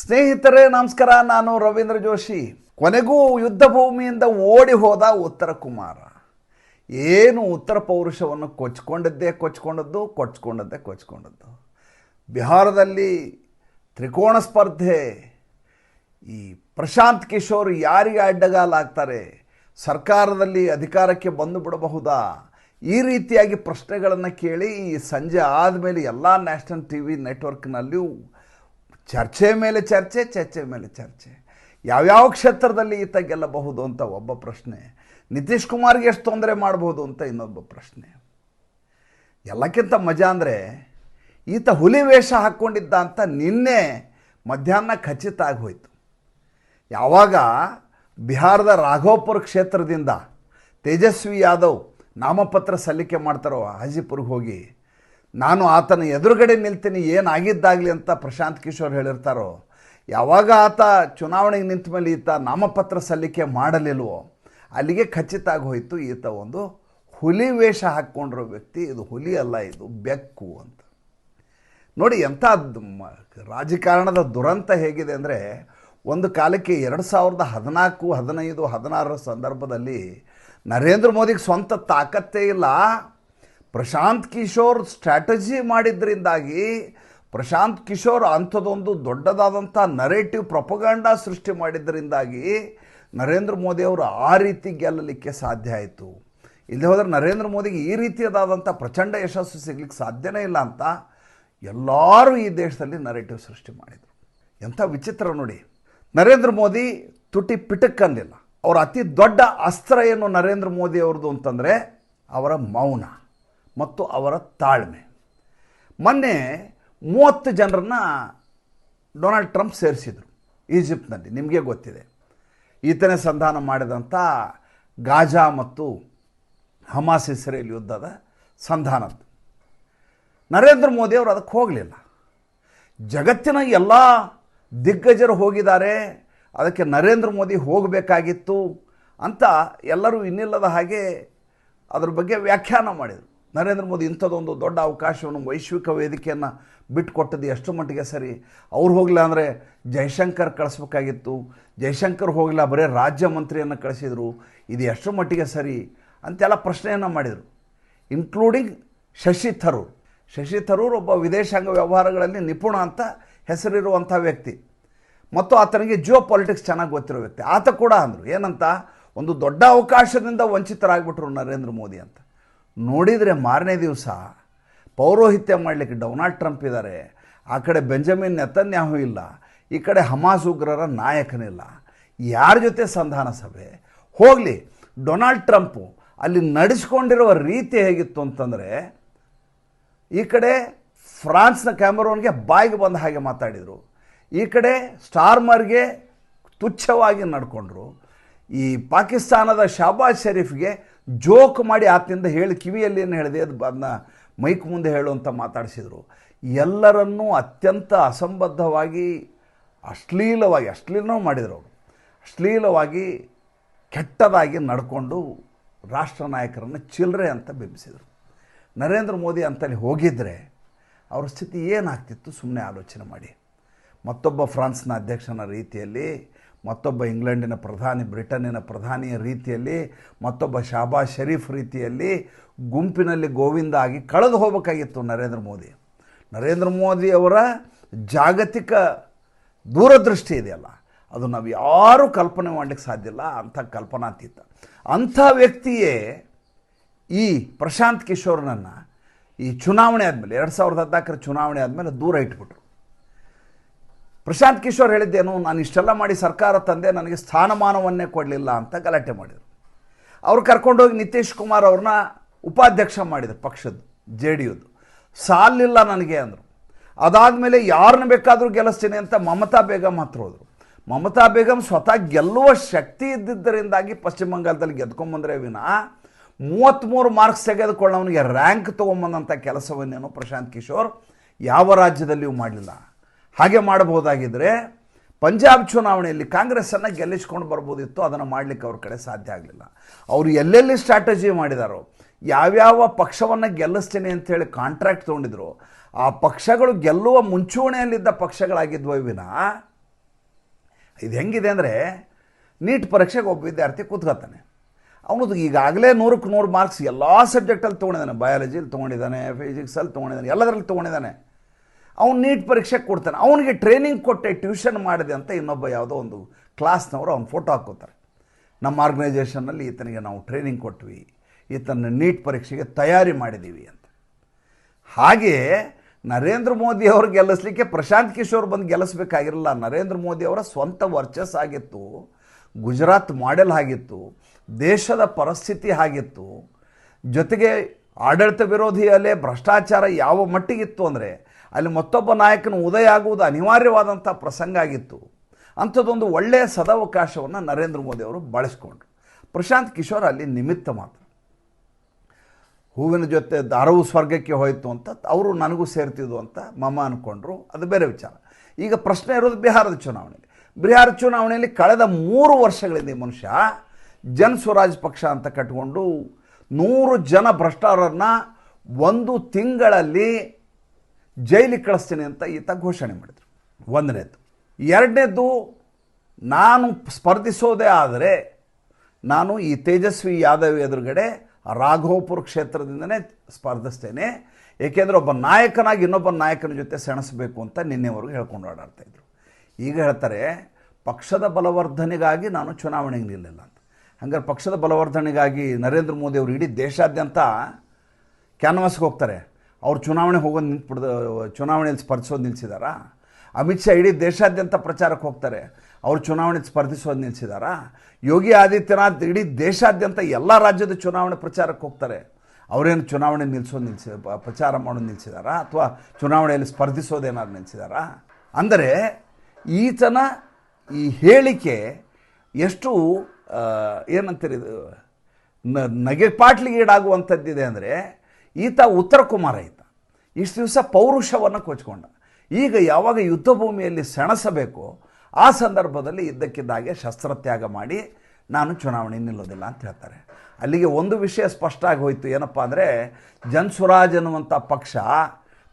ಸ್ನೇಹಿತರೇ, ನಮಸ್ಕಾರ. ನಾನು ರವೀಂದ್ರ ಜೋಶಿ. ಕೊನೆಗೂ ಯುದ್ಧ ಭೂಮಿಯಿಂದ ಓಡಿ ಹೋದ ಉತ್ತರ ಕುಮಾರ. ಏನು ಉತ್ತರ ಪೌರುಷವನ್ನು ಕೊಚ್ಕೊಂಡಿದ್ದೇ ಕೊಚ್ಕೊಂಡದ್ದು ಕೊಚ್ಕೊಂಡದ್ದೇ ಕೊಚ್ಕೊಂಡದ್ದು ಬಿಹಾರದಲ್ಲಿ ತ್ರಿಕೋಣ ಸ್ಪರ್ಧೆ. ಈ ಪ್ರಶಾಂತ್ ಕಿಶೋರ್ ಯಾರಿಗೆ ಅಡ್ಡಗಾಲಾಗ್ತಾರೆ? ಸರ್ಕಾರದಲ್ಲಿ ಅಧಿಕಾರಕ್ಕೆ ಬಂದು ಬಿಡಬಹುದಾ ಈ ರೀತಿಯಾಗಿ ಪ್ರಶ್ನೆಗಳನ್ನು ಕೇಳಿ ಸಂಜೆ ಆದಮೇಲೆ ಎಲ್ಲ ನ್ಯಾಷನಲ್ ಟಿ ವಿ ನೆಟ್ವರ್ಕ್ನಲ್ಲಿಯೂ ಚರ್ಚೆ ಮೇಲೆ ಚರ್ಚೆ ಚರ್ಚೆ ಮೇಲೆ ಚರ್ಚೆ. ಯಾವ್ಯಾವ ಕ್ಷೇತ್ರದಲ್ಲಿ ಈತ ಗೆಲ್ಲಬಹುದು ಅಂತ ಒಬ್ಬ ಪ್ರಶ್ನೆ. ನಿತೀಶ್ ಕುಮಾರ್ಗೆ ಎಷ್ಟು ತೊಂದರೆ ಮಾಡ್ಬೋದು ಅಂತ ಇನ್ನೊಬ್ಬ ಪ್ರಶ್ನೆ. ಎಲ್ಲಕ್ಕಿಂತ ಮಜಾ ಅಂದರೆ, ಈತ ಹುಲಿ ವೇಷ ಹಾಕ್ಕೊಂಡಿದ್ದ ಅಂತ ನಿನ್ನೆ ಮಧ್ಯಾಹ್ನ ಖಚಿತ ಆಗೋಯ್ತು ಯಾವಾಗ ಬಿಹಾರದ ರಾಘೋಪುರ ಕ್ಷೇತ್ರದಿಂದ ತೇಜಸ್ವಿ ಯಾದವ್ ನಾಮಪತ್ರ ಸಲ್ಲಿಕೆ ಮಾಡ್ತಾರೋ ಹಾಜಿಪುರ್ಗೆ ಹೋಗಿ ನಾನು ಆತನ ಎದುರುಗಡೆ ನಿಲ್ತೀನಿ ಏನಾಗಿದ್ದಾಗಲಿ ಅಂತ ಪ್ರಶಾಂತ್ ಕಿಶೋರ್ ಹೇಳಿರ್ತಾರೋ, ಯಾವಾಗ ಆತ ಚುನಾವಣೆಗೆ ನಿಂತ ಮೇಲೆ ಈತ ನಾಮಪತ್ರ ಸಲ್ಲಿಕೆ ಮಾಡಲಿಲ್ವೋ, ಅಲ್ಲಿಗೆ ಖಚಿತ ಹೋಯಿತು, ಈತ ಒಂದು ಹುಲಿ ವೇಷ ಹಾಕ್ಕೊಂಡಿರೋ ವ್ಯಕ್ತಿ, ಇದು ಹುಲಿ ಅಲ್ಲ, ಇದು ಬೆಕ್ಕು ಅಂತ. ನೋಡಿ, ಎಂಥ ರಾಜಕಾರಣದ ದುರಂತ ಹೇಗಿದೆ ಅಂದರೆ, ಒಂದು ಕಾಲಕ್ಕೆ ಎರಡು ಸಾವಿರದ ಹದಿನಾಲ್ಕು, ಹದಿನೈದು, ಹದಿನಾರರ ಸಂದರ್ಭದಲ್ಲಿ ನರೇಂದ್ರ ಮೋದಿಗೆ ಸ್ವಂತ ತಾಕತ್ತೇ ಇಲ್ಲ ಪ್ರಶಾಂತ್ ಕಿಶೋರ್ ಸ್ಟ್ರಾಟಜಿ ಮಾಡಿದ್ರಿಂದಾಗಿ ಪ್ರಶಾಂತ್ ಕಿಶೋರ್ ಅಂಥದ್ದೊಂದು ದೊಡ್ಡದಾದಂಥ ನರೇಟಿವ್ ಪ್ರೊಪಗಾಂಡ ಸೃಷ್ಟಿ ಮಾಡಿದ್ದರಿಂದಾಗಿ ನರೇಂದ್ರ ಮೋದಿ ಅವರು ಆ ರೀತಿ ಗೆಲ್ಲಲಿಕ್ಕೆ ಸಾಧ್ಯ ಆಯಿತು. ಇಲ್ಲಿ ಹೋದರೆ ನರೇಂದ್ರ ಮೋದಿಗೆ ಈ ರೀತಿಯಾದಂಥ ಪ್ರಚಂಡ ಯಶಸ್ಸು ಸಿಗ್ಲಿಕ್ಕೆ ಸಾಧ್ಯನೇ ಇಲ್ಲ ಅಂತ ಎಲ್ಲರೂ ಈ ದೇಶದಲ್ಲಿ ನರೇಟಿವ್ ಸೃಷ್ಟಿ ಮಾಡಿದರು. ಎಂಥ ವಿಚಿತ್ರ ನೋಡಿ. ನರೇಂದ್ರ ಮೋದಿ ತುಟಿ ಪಿಟಕ್ಕನ್ನಿಲ್ಲ ಅವರ ಅತಿ ದೊಡ್ಡ ಅಸ್ತ್ರ ಏನು ನರೇಂದ್ರ ಮೋದಿ ಅವ್ರದ್ದು ಅಂತಂದರೆ ಅವರ ಮೌನ. ಮತ್ತು ಅವರ ತಾಳ್ಮೆ. ಮೊನ್ನೆ ಮೂವತ್ತು ಜನರನ್ನ ಡೊನಾಲ್ಡ್ ಟ್ರಂಪ್ ಸೇರಿಸಿದರು ಈಜಿಪ್ಟ್ನಲ್ಲಿ, ನಿಮಗೆ ಗೊತ್ತಿದೆ. ಈತನೇ ಸಂಧಾನ ಮಾಡಿದಂಥ ಗಾಜಾ ಮತ್ತು ಹಮಾಸ್ ಇಸ್ರೇಲ್ ಯುದ್ಧದ ಸಂಧಾನದ್ದು ನರೇಂದ್ರ ಮೋದಿ ಅವರು ಅದಕ್ಕೆ ಹೋಗಲಿಲ್ಲ. ಜಗತ್ತಿನ ಎಲ್ಲ ದಿಗ್ಗಜರು ಹೋಗಿದ್ದಾರೆ, ಅದಕ್ಕೆ ನರೇಂದ್ರ ಮೋದಿ ಹೋಗಬೇಕಾಗಿತ್ತು ಅಂತ ಎಲ್ಲರೂ ಇನ್ನಿಲ್ಲದ ಹಾಗೆ ಅದ್ರ ಬಗ್ಗೆ ವ್ಯಾಖ್ಯಾನ ಮಾಡಿದರು. ನರೇಂದ್ರ ಮೋದಿ ಇಂಥದ್ದೊಂದು ದೊಡ್ಡ ಅವಕಾಶವನ್ನು ವೈಶ್ವಿಕ ವೇದಿಕೆಯನ್ನು ಬಿಟ್ಟುಕೊಟ್ಟದ್ದು ಎಷ್ಟು ಮಟ್ಟಿಗೆ ಸರಿ? ಅವ್ರು ಹೋಗಲಿಲ್ಲ ಅಂದರೆ ಜೈಶಂಕರ್ ಕಳಿಸ್ಬೇಕಾಗಿತ್ತು. ಜೈಶಂಕರ್ ಹೋಗಿಲ್ಲ ಬರೀ ರಾಜ್ಯ ಮಂತ್ರಿಯನ್ನು ಕಳಿಸಿದರು. ಇದು ಎಷ್ಟು ಮಟ್ಟಿಗೆ ಸರಿ? ಅಂತೆಲ್ಲ ಪ್ರಶ್ನೆಯನ್ನು ಮಾಡಿದರು. ಇನ್ಕ್ಲೂಡಿಂಗ್ ಶಶಿ ಥರೂರ್. ಶಶಿ ಥರೂರ್ ಒಬ್ಬ ವಿದೇಶಾಂಗ ವ್ಯವಹಾರಗಳಲ್ಲಿ ನಿಪುಣ ಅಂತ ಹೆಸರಿರುವಂಥ ವ್ಯಕ್ತಿ. ಮತ್ತು ಆತನಿಗೆ ಜಿಯೋ ಪಾಲಿಟಿಕ್ಸ್ ಚೆನ್ನಾಗಿ ಗೊತ್ತಿರೋ ವ್ಯಕ್ತಿ. ಆತ ಕೂಡ ಅಂದರು. ಏನಂತ? ಒಂದು ದೊಡ್ಡ ಅವಕಾಶದಿಂದ ವಂಚಿತರಾಗ್ಬಿಟ್ರು ನರೇಂದ್ರ ಮೋದಿ ಅಂತ. ನೋಡಿದರೆ ಮಾರನೇ ದಿವಸ ಪೌರೋಹಿತ್ಯ ಮಾಡಲಿಕ್ಕೆ ಡೊನಾಲ್ಡ್ ಟ್ರಂಪ್ ಇದ್ದಾರೆ. ಆ ಕಡೆ ಬೆಂಜಮಿನ್ ನೆತನ್ಯಾಹು ಇಲ್ಲ. ಈ ಕಡೆ ಹಮಾಸ್ ಉಗ್ರರ ನಾಯಕನಿಲ್ಲ. ಯಾರ ಜೊತೆ ಸಂಧಾನ ಸಭೆ? ಹೋಗಲಿ, ಡೊನಾಲ್ಡ್ ಟ್ರಂಪು ಅಲ್ಲಿ ನಡೆಸ್ಕೊಂಡಿರುವ ರೀತಿ ಹೇಗಿತ್ತು ಅಂತಂದರೆ, ಈ ಕಡೆ ಫ್ರಾನ್ಸ್ನ ಕ್ಯಾಮರೋನ್ಗೆ ಬಾಯಿಗೆ ಬಂದ ಹಾಗೆ ಮಾತಾಡಿದರು. ಈ ಕಡೆ ಸ್ಟಾರ್ಮರ್ಗೆ ತುಚ್ಛವಾಗಿ ನಡ್ಕೊಂಡ್ರು. ಈ ಪಾಕಿಸ್ತಾನದ ಶಾಬಾಜ್ ಶರೀಫ್ಗೆ ಜೋಕ್ ಮಾಡಿ ಆತನಿಂದ ಹೇಳಿ ಕಿವಿಯಲ್ಲಿ ಏನು ಹೇಳಿದೆ, ಅದು ಅದನ್ನ ಮೈಕ್ ಮುಂದೆ ಹೇಳುವಂಥ ಮಾತಾಡಿಸಿದರು. ಎಲ್ಲರನ್ನೂ ಅತ್ಯಂತ ಅಸಂಬದ್ಧವಾಗಿ, ಅಶ್ಲೀಲವಾಗಿ, ಅಶ್ಲೀಲನೂ ಮಾಡಿದರು ಅವರು. ಅಶ್ಲೀಲವಾಗಿ ಕೆಟ್ಟದಾಗಿ ನಡ್ಕೊಂಡು ರಾಷ್ಟ್ರ ನಾಯಕರನ್ನು ಚಿಲ್ಲರೆ ಅಂತ ಬಿಂಬಿಸಿದರು. ನರೇಂದ್ರ ಮೋದಿ ಅಂತಲ್ಲಿ ಹೋಗಿದ್ದರೆ ಅವ್ರ ಸ್ಥಿತಿ ಏನಾಗ್ತಿತ್ತು ಸುಮ್ಮನೆ ಆಲೋಚನೆ ಮಾಡಿ. ಮತ್ತೊಬ್ಬ ಫ್ರಾನ್ಸ್ನ ಅಧ್ಯಕ್ಷನ ರೀತಿಯಲ್ಲಿ ಮತ್ತೊಬ್ಬ ಇಂಗ್ಲೆಂಡಿನ ಪ್ರಧಾನಿ, ಬ್ರಿಟನ್ನಿನ ಪ್ರಧಾನಿಯ ರೀತಿಯಲ್ಲಿ, ಮತ್ತೊಬ್ಬ ಶಾಬಾ ಶರೀಫ್ ರೀತಿಯಲ್ಲಿ ಗುಂಪಿನಲ್ಲಿ ಗೋವಿಂದ ಆಗಿ ಕಳೆದು ಹೋಗಬೇಕಾಗಿತ್ತು ನರೇಂದ್ರ ಮೋದಿ. ನರೇಂದ್ರ ಮೋದಿ ಅವರ ಜಾಗತಿಕ ದೂರದೃಷ್ಟಿ ಇದೆಯಲ್ಲ, ಅದು ನಾವು ಯಾರೂ ಕಲ್ಪನೆ ಮಾಡಲಿಕ್ಕೆ ಸಾಧ್ಯ ಇಲ್ಲ, ಅಂಥ ಕಲ್ಪನಾತೀತ. ಅಂಥ ವ್ಯಕ್ತಿಯೇ ಈ ಪ್ರಶಾಂತ್ ಕಿಶೋರ್ನನ್ನು ಈ ಚುನಾವಣೆ ಆದಮೇಲೆ, ಎರಡು ಸಾವಿರದ ಹದಿನಾಲ್ಕರ ಚುನಾವಣೆ ಆದಮೇಲೆ ದೂರ ಇಟ್ಬಿಟ್ರು. ಪ್ರಶಾಂತ್ ಕಿಶೋರ್ ಹೇಳಿದ್ದೇನು, ನಾನು ಇಷ್ಟೆಲ್ಲ ಮಾಡಿ ಸರ್ಕಾರ ತಂದೆ, ನನಗೆ ಸ್ಥಾನಮಾನವನ್ನೇ ಕೊಡಲಿಲ್ಲ ಅಂತ ಗಲಾಟೆ ಮಾಡಿದರು. ಅವ್ರು ಕರ್ಕೊಂಡೋಗಿ ನಿತೀಶ್ ಕುಮಾರ್ ಅವ್ರನ್ನ ಉಪಾಧ್ಯಕ್ಷ ಮಾಡಿದರು ಪಕ್ಷದ ಜೆ ಡಿ ಯುದು ಸಾಲಿಲ್ಲ ನನಗೆ ಅಂದರು. ಅದಾದಮೇಲೆ ಯಾರನ್ನ ಬೇಕಾದರೂ ಗೆಲ್ಲಿಸ್ತೀನಿ ಅಂತ ಮಮತಾ ಬೇಗಂ ಹತ್ರ ಹೋದರು. ಮಮತಾ ಬೇಗಂ ಸ್ವತಃ ಗೆಲ್ಲುವ ಶಕ್ತಿ ಇದ್ದಿದ್ದರಿಂದಾಗಿ ಪಶ್ಚಿಮ ಬಂಗಾಳದಲ್ಲಿ ಗೆದ್ಕೊಂಬಂದ್ರೆ ವಿನಾ ಮೂವತ್ತ್ಮೂರು ಮಾರ್ಕ್ಸ್ ತೆಗೆದುಕೊಳ್ಳೋವನಿಗೆ ರ್ಯಾಂಕ್ ತೊಗೊಂಬಂದಂಥ ಕೆಲಸವನ್ನೇನು ಪ್ರಶಾಂತ್ ಕಿಶೋರ್ ಯಾವ ರಾಜ್ಯದಲ್ಲಿಯೂ ಮಾಡಲಿಲ್ಲ. ಹಾಗೆ ಮಾಡಬಹುದಾಗಿದ್ದರೆ ಪಂಜಾಬ್ ಚುನಾವಣೆಯಲ್ಲಿ ಕಾಂಗ್ರೆಸ್ಸನ್ನು ಗೆಲ್ಲಿಸ್ಕೊಂಡು ಬರ್ಬೋದಿತ್ತು, ಅದನ್ನು ಮಾಡಲಿಕ್ಕೆ ಅವ್ರ ಕಡೆ ಸಾಧ್ಯ ಆಗಲಿಲ್ಲ. ಅವರು ಎಲ್ಲೆಲ್ಲಿ ಸ್ಟ್ರಾಟಜಿ ಮಾಡಿದಾರೋ, ಯಾವ್ಯಾವ ಪಕ್ಷವನ್ನು ಗೆಲ್ಲಿಸ್ತೀನಿ ಅಂತೇಳಿ ಕಾಂಟ್ರಾಕ್ಟ್ ತೊಗೊಂಡಿದ್ರು, ಆ ಪಕ್ಷಗಳು ಗೆಲ್ಲುವ ಮುಂಚೂಣಿಯಲ್ಲಿದ್ದ ಪಕ್ಷಗಳಾಗಿದ್ವ ವಿನ, ಇದು ಹೆಂಗಿದೆ ಅಂದರೆ ನೀಟ್ ಪರೀಕ್ಷೆಗೆ ಒಬ್ಬ ವಿದ್ಯಾರ್ಥಿ ಕೂತ್ಕೊತಾನೆ ಅವನದು ಈಗಾಗಲೇ ನೂರಕ್ಕೆ ನೂರು ಮಾರ್ಕ್ಸ್ ಎಲ್ಲ ಸಬ್ಜೆಕ್ಟಲ್ಲಿ ತೊಗೊಂಡಿದ್ದಾನೆ. ಬಯಾಲಜಿಲಿ ತೊಗೊಂಡಿದ್ದಾನೆ ಫಿಸಿಕ್ಸಲ್ಲಿ ತೊಗೊಂಡಿದ್ದಾನೆ, ಎಲ್ಲದರಲ್ಲಿ ತೊಗೊಂಡಿದ್ದಾನೆ. ಅವ್ನು ನೀಟ್ ಪರೀಕ್ಷೆ ಕೊಡ್ತಾನೆ. ಅವನಿಗೆ ಟ್ರೈನಿಂಗ್ ಕೊಟ್ಟೆ ಟ್ಯೂಷನ್ ಮಾಡಿದೆ ಅಂತ ಇನ್ನೊಬ್ಬ ಯಾವುದೋ ಒಂದು ಕ್ಲಾಸ್ನವರು ಅವ್ನು ಫೋಟೋ ಹಾಕೋತಾರೆ. ನಮ್ಮ ಆರ್ಗನೈಜೇಷನ್ನಲ್ಲಿ ಈತನಿಗೆ ನಾವು ಟ್ರೈನಿಂಗ್ ಕೊಟ್ವಿ. ಈತನ ನೀಟ್ ಪರೀಕ್ಷೆಗೆ ತಯಾರಿ ಮಾಡಿದ್ದೀವಿ ಅಂತ. ಹಾಗೆಯೇ ನರೇಂದ್ರ ಮೋದಿ ಅವರು ಗೆಲ್ಲಿಸ್ಲಿಕ್ಕೆ ಪ್ರಶಾಂತ್ ಕಿಶೋರ್ ಬಂದು ಗೆಲ್ಲಿಸ್ಬೇಕಾಗಿರಲಿಲ್ಲ ನರೇಂದ್ರ ಮೋದಿ ಅವರ ಸ್ವಂತ ವರ್ಚಸ್ ಆಗಿತ್ತು, ಗುಜರಾತ್ ಮಾಡೆಲ್ ಆಗಿತ್ತು, ದೇಶದ ಪರಿಸ್ಥಿತಿ ಆಗಿತ್ತು. ಜೊತೆಗೆ ಆಡಳಿತ ವಿರೋಧಿ ಅಲೆ ಭ್ರಷ್ಟಾಚಾರ ಯಾವ ಮಟ್ಟಿಗಿತ್ತು ಅಂದರೆ ಅಲ್ಲಿ ಮತ್ತೊಬ್ಬ ನಾಯಕನ ಉದಯ ಆಗುವುದು ಅನಿವಾರ್ಯವಾದಂಥ ಪ್ರಸಂಗ ಆಗಿತ್ತು. ಅಂಥದ್ದೊಂದು ಒಳ್ಳೆಯ ಸದಾವಕಾಶವನ್ನು ನರೇಂದ್ರ ಮೋದಿ ಅವರು ಬಳಸ್ಕೊಂಡ್ರು. ಪ್ರಶಾಂತ್ ಕಿಶೋರ್ ಅಲ್ಲಿ ನಿಮಿತ್ತ ಮಾತ್ರ. ಹೂವಿನ ಜೊತೆ ದಾರವು ಸ್ವರ್ಗಕ್ಕೆ ಹೋಯಿತು ಅಂತ ಅವರು ನನಗೂ ಸೇರ್ತಿದ್ವು ಅಂತ ಮಮ್ಮ ಅಂದ್ಕೊಂಡ್ರು ಅದು ಬೇರೆ ವಿಚಾರ. ಈಗ ಪ್ರಶ್ನೆ ಇರೋದು ಬಿಹಾರದ ಚುನಾವಣೆಯಲ್ಲಿ ಬಿಹಾರ ಚುನಾವಣೆಯಲ್ಲಿ ಕಳೆದ ಮೂರು ವರ್ಷಗಳಿಂದ ಮನುಷ್ಯ ಜನ್ ಸ್ವರಾಜ್ ಪಕ್ಷ ಅಂತ ಕಟ್ಕೊಂಡು ನೂರು ಜನ ಭ್ರಷ್ಟಾರರನ್ನ ಒಂದು ತಿಂಗಳಲ್ಲಿ ಜೈಲಿಗೆ ಕಳಿಸ್ತೇನೆ ಅಂತ ಈತ ಘೋಷಣೆ ಮಾಡಿದರು. ಒಂದನೇದು ಎರಡನೇದು ನಾನು ಸ್ಪರ್ಧಿಸೋದೇ ಆದರೆ ನಾನು ಈ ತೇಜಸ್ವಿ ಯಾದವ್ ಎದುರುಗಡೆ ರಾಘವಪುರ ಕ್ಷೇತ್ರದಿಂದನೇ ಸ್ಪರ್ಧಿಸ್ತೇನೆ. ಏಕೆಂದರೆ ಒಬ್ಬ ನಾಯಕನಾಗಿ ಇನ್ನೊಬ್ಬ ನಾಯಕನ ಜೊತೆ ಸೆಣಸಬೇಕು ಅಂತ ನಿನ್ನೆವರೆಗೂ ಹೇಳ್ಕೊಂಡು ಓಡಾಡ್ತಾ ಇದ್ರು. ಈಗ ಹೇಳ್ತಾರೆ, ಪಕ್ಷದ ಬಲವರ್ಧನೆಗಾಗಿ ನಾನು ಚುನಾವಣೆಗೆ ನಿಲ್ಲಿಲ್ಲ ಅಂತ. ಹಂಗಾರೆ ಪಕ್ಷದ ಬಲವರ್ಧನೆಗಾಗಿ ನರೇಂದ್ರ ಮೋದಿ ಅವರು ಇಡೀ ದೇಶಾದ್ಯಂತ ಕ್ಯಾನ್ವಾಸ್ಗೆ ಹೋಗ್ತಾರೆ. ಅವ್ರು ಚುನಾವಣೆ ಹೋಗೋದು ನಿಂತ್ಬಿಡ್ದು ಚುನಾವಣೆಯಲ್ಲಿ ಸ್ಪರ್ಧಿಸೋದು ನಿಲ್ಲಿಸಿದಾರಾ ಅಮಿತ್ ಶಾ ಇಡೀ ದೇಶಾದ್ಯಂತ ಪ್ರಚಾರಕ್ಕೆ ಹೋಗ್ತಾರೆ. ಅವ್ರು ಚುನಾವಣೆ ಸ್ಪರ್ಧಿಸೋದು ನಿಲ್ಲಿಸಿದಾರಾ ಯೋಗಿ ಆದಿತ್ಯನಾಥ್ ಇಡೀ ದೇಶಾದ್ಯಂತ ಎಲ್ಲ ರಾಜ್ಯದ ಚುನಾವಣೆ ಪ್ರಚಾರಕ್ಕೆ ಹೋಗ್ತಾರೆ. ಅವರೇನು ಚುನಾವಣೆ ನಿಲ್ಲಿಸೋದು ನಿಲ್ಲಿಸಿ ಪ್ರಚಾರ ಮಾಡೋದು ನಿಲ್ಲಿಸಿದಾರಾ ಅಥವಾ ಚುನಾವಣೆಯಲ್ಲಿ ಸ್ಪರ್ಧಿಸೋದೇನಾದ್ರು ನಿಲ್ಲಿಸಿದಾರಾ ಅಂದರೆ ಈತನ ಈ ಹೇಳಿಕೆ ಎಷ್ಟು ಏನಂತೀರಿ ನ ನಗೆಪಾಟ್ಲಿಗೆ ಈಡಾಗುವಂಥದ್ದಿದೆ ಅಂದರೆ ಈತ ಉತ್ತರ ಕುಮಾರ ಈತ. ಇಷ್ಟು ದಿವಸ ಪೌರುಷವನ್ನು ಕೊಚ್ಕೊಂಡ. ಈಗ ಯಾವಾಗ ಯುದ್ಧ ಭೂಮಿಯಲ್ಲಿ ಸೆಣಸಬೇಕು ಆ ಸಂದರ್ಭದಲ್ಲಿ ಇದ್ದಕ್ಕಿದ್ದಾಗೆ ಶಸ್ತ್ರತ್ಯಾಗ ಮಾಡಿ ನಾನು ಚುನಾವಣೆ ನಿಲ್ಲೋದಿಲ್ಲ ಅಂತ ಹೇಳ್ತಾರೆ. ಅಲ್ಲಿಗೆ ಒಂದು ವಿಷಯ ಸ್ಪಷ್ಟ ಆಗಿ ಹೋಯಿತು. ಏನಪ್ಪ ಅಂದರೆ ಜನ್ ಸ್ವರಾಜ್ ಅನ್ನುವಂಥ ಪಕ್ಷ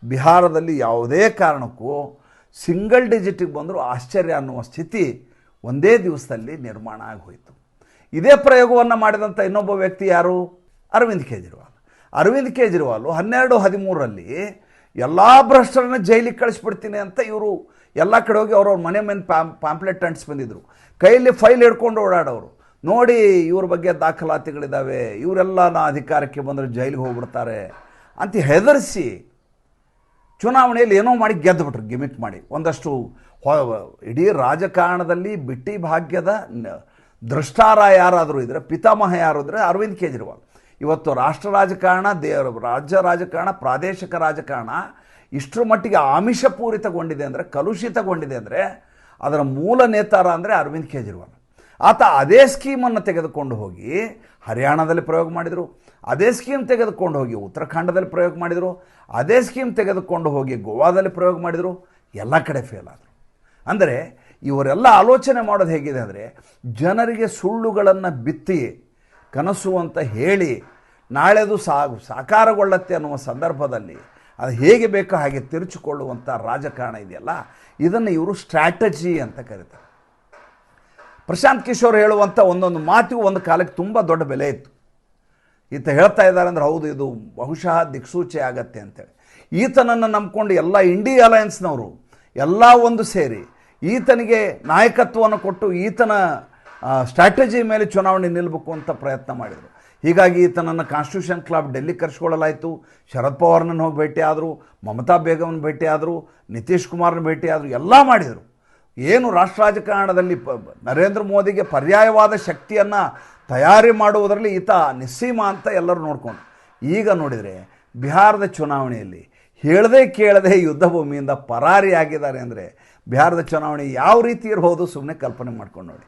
ಬಿಹಾರದಲ್ಲಿ ಯಾವುದೇ ಕಾರಣಕ್ಕೂ ಸಿಂಗಲ್ ಡಿಜಿಟಿಗೆ ಬಂದರೂ ಆಶ್ಚರ್ಯ ಅನ್ನುವ ಸ್ಥಿತಿ ಒಂದೇ ದಿವಸದಲ್ಲಿ ನಿರ್ಮಾಣ ಆಗಿ ಹೋಯಿತು. ಇದೇ ಪ್ರಯೋಗವನ್ನು ಮಾಡಿದಂಥ ಇನ್ನೊಬ್ಬ ವ್ಯಕ್ತಿ ಯಾರು? ಅರವಿಂದ್ ಕೇಜ್ರಿವಾಲ್. ಅರವಿಂದ್ ಕೇಜ್ರಿವಾಲ್ ಹನ್ನೆರಡು, ಹದಿಮೂರರಲ್ಲಿ ಎಲ್ಲ ಭ್ರಷ್ಟರನ್ನ ಜೈಲಿಗೆ ಕಳಿಸ್ಬಿಡ್ತೀನಿ ಅಂತ ಇವರು ಎಲ್ಲ ಕಡೆ ಹೋಗಿ ಅವ್ರವ್ರ ಮನೆ ಮೇಲೆ ಪ್ಯಾಮ್ ಪ್ಯಾಂಪ್ಲೆಟ್ ಅಂಟಿಸ್ ಬಂದಿದ್ರು. ಕೈಯಲ್ಲಿ ಫೈಲ್ ಹಿಡ್ಕೊಂಡು ಓಡಾಡೋರು. ನೋಡಿ ಇವ್ರ ಬಗ್ಗೆ ದಾಖಲಾತಿಗಳಿದ್ದಾವೆ ಇವರೆಲ್ಲ ನಾ ಅಧಿಕಾರಕ್ಕೆ ಬಂದರೆ ಜೈಲಿಗೆ ಹೋಗ್ಬಿಡ್ತಾರೆ ಅಂತ ಹೆದರಿಸಿ ಚುನಾವಣೆಯಲ್ಲಿ ಏನೋ ಮಾಡಿ ಗೆದ್ದುಬಿಟ್ರು ಗಿಮಿಕ್ ಮಾಡಿ. ಒಂದಷ್ಟು ಇಡೀ ರಾಜಕಾರಣದಲ್ಲಿ ಬಿಟ್ಟಿ ಭಾಗ್ಯದ ದೃಷ್ಟಾರ ಯಾರಾದರೂ ಇದ್ದರೆ ಪಿತಾಮಹ ಯಾರು ಇದ್ದರೆ ಅರವಿಂದ್ ಕೇಜ್ರಿವಾಲ್. ಇವತ್ತು ರಾಷ್ಟ್ರ ರಾಜಕಾರಣ, ದೇ, ರಾಜ್ಯ ರಾಜಕಾರಣ, ಪ್ರಾದೇಶಿಕ ರಾಜಕಾರಣ ಇಷ್ಟರ ಮಟ್ಟಿಗೆ ಆಮಿಷಪೂರಿತಗೊಂಡಿದೆ ಅಂದರೆ, ಕಲುಷಿತಗೊಂಡಿದೆ ಅಂದರೆ, ಅದರ ಮೂಲ ನೇತಾರ ಅಂದರೆ ಅರವಿಂದ್ ಕೇಜ್ರಿವಾಲ್. ಆತ ಅದೇ ಸ್ಕೀಮನ್ನು ತೆಗೆದುಕೊಂಡು ಹೋಗಿ ಹರಿಯಾಣದಲ್ಲಿ ಪ್ರಯೋಗ ಮಾಡಿದರು. ಅದೇ ಸ್ಕೀಮ್ ತೆಗೆದುಕೊಂಡು ಹೋಗಿ ಉತ್ತರಾಖಂಡದಲ್ಲಿ ಪ್ರಯೋಗ ಮಾಡಿದರು. ಅದೇ ಸ್ಕೀಮ್ ತೆಗೆದುಕೊಂಡು ಹೋಗಿ ಗೋವಾದಲ್ಲಿ ಪ್ರಯೋಗ ಮಾಡಿದರು. ಎಲ್ಲ ಕಡೆ ಫೇಲ್ ಆದರು. ಅಂದರೆ ಇವರೆಲ್ಲ ಆಲೋಚನೆ ಮಾಡೋದು ಹೇಗಿದೆ ಅಂದರೆ, ಜನರಿಗೆ ಸುಳ್ಳುಗಳನ್ನು ಬಿತ್ತಿ ಕನಸು ಅಂತ ಹೇಳಿ ನಾಳೆದು ಸಾ ಸಾಕಾರಗೊಳ್ಳತ್ತೆ ಅನ್ನುವ ಸಂದರ್ಭದಲ್ಲಿ ಅದು ಹೇಗೆ ಬೇಕೋ ಹಾಗೆ ತಿರುಚಿಕೊಳ್ಳುವಂಥ ರಾಜಕಾರಣ ಇದೆಯಲ್ಲ? ಇದನ್ನು ಇವರು ಸ್ಟ್ರಾಟಜಿ ಅಂತ ಕರೀತಾರೆ. ಪ್ರಶಾಂತ್ ಕಿಶೋರ್ ಹೇಳುವಂಥ ಒಂದೊಂದು ಮಾತಿಗೂ ಒಂದು ಕಾಲಕ್ಕೆ ತುಂಬ ದೊಡ್ಡ ಬೆಲೆ ಇತ್ತು. ಈತ ಹೇಳ್ತಾ ಇದ್ದಾರೆ ಅಂದ್ರೆ ಹೌದು, ಇದು ಬಹುಶಃ ದಿಕ್ಸೂಚಿ ಆಗತ್ತೆ ಅಂತೇಳಿ. ಈತನನ್ನು ನಂಬಿಕೊಂಡು ಎಲ್ಲ ಇಂಡಿಯಾ ಅಲಯನ್ಸ್ನವರು ಎಲ್ಲ ಒಂದು ಸೇರಿ ಈತನಿಗೆ ನಾಯಕತ್ವವನ್ನು ಕೊಟ್ಟು ಈತನ ಸ್ಟ್ರಾಟಜಿ ಮೇಲೆ ಚುನಾವಣೆ ನಿಲ್ಲಬೇಕು ಅಂತ ಪ್ರಯತ್ನ ಮಾಡಿದರು. ಹೀಗಾಗಿ ಈತನನ್ನು ಕಾನ್ಸ್ಟಿಟ್ಯೂಷನ್ ಕ್ಲಬ್ ಡೆಲ್ಲಿ ಕರೆಸ್ಕೊಳ್ಳಲಾಯಿತು. ಶರದ್ ಪವಾರ್ನನ್ನು ಹೋಗಿ ಭೇಟಿ ಮಮತಾ ಬೇಗಮ್ನ ಭೇಟಿ ನಿತೀಶ್ ಕುಮಾರ್ನ ಭೇಟಿ ಆದರು, ಎಲ್ಲ ಮಾಡಿದರು. ಏನು ರಾಷ್ಟ್ರ ರಾಜಕಾರಣದಲ್ಲಿ ನರೇಂದ್ರ ಮೋದಿಗೆ ಪರ್ಯಾಯವಾದ ಶಕ್ತಿಯನ್ನು ತಯಾರಿ ಮಾಡುವುದರಲ್ಲಿ ಈತ ನಿಸ್ಸೀಮ ಅಂತ ಎಲ್ಲರೂ ನೋಡ್ಕೊಂಡು ಈಗ ನೋಡಿದರೆ ಬಿಹಾರದ ಚುನಾವಣೆಯಲ್ಲಿ ಹೇಳದೆ ಕೇಳದೆ ಯುದ್ಧ ಭೂಮಿಯಿಂದ ಪರಾರಿಯಾಗಿದ್ದಾರೆ ಅಂದರೆ ಬಿಹಾರದ ಚುನಾವಣೆ ಯಾವ ರೀತಿ ಇರ್ಬೋದು ಸುಮ್ಮನೆ ಕಲ್ಪನೆ ಮಾಡ್ಕೊಂಡು ನೋಡಿ.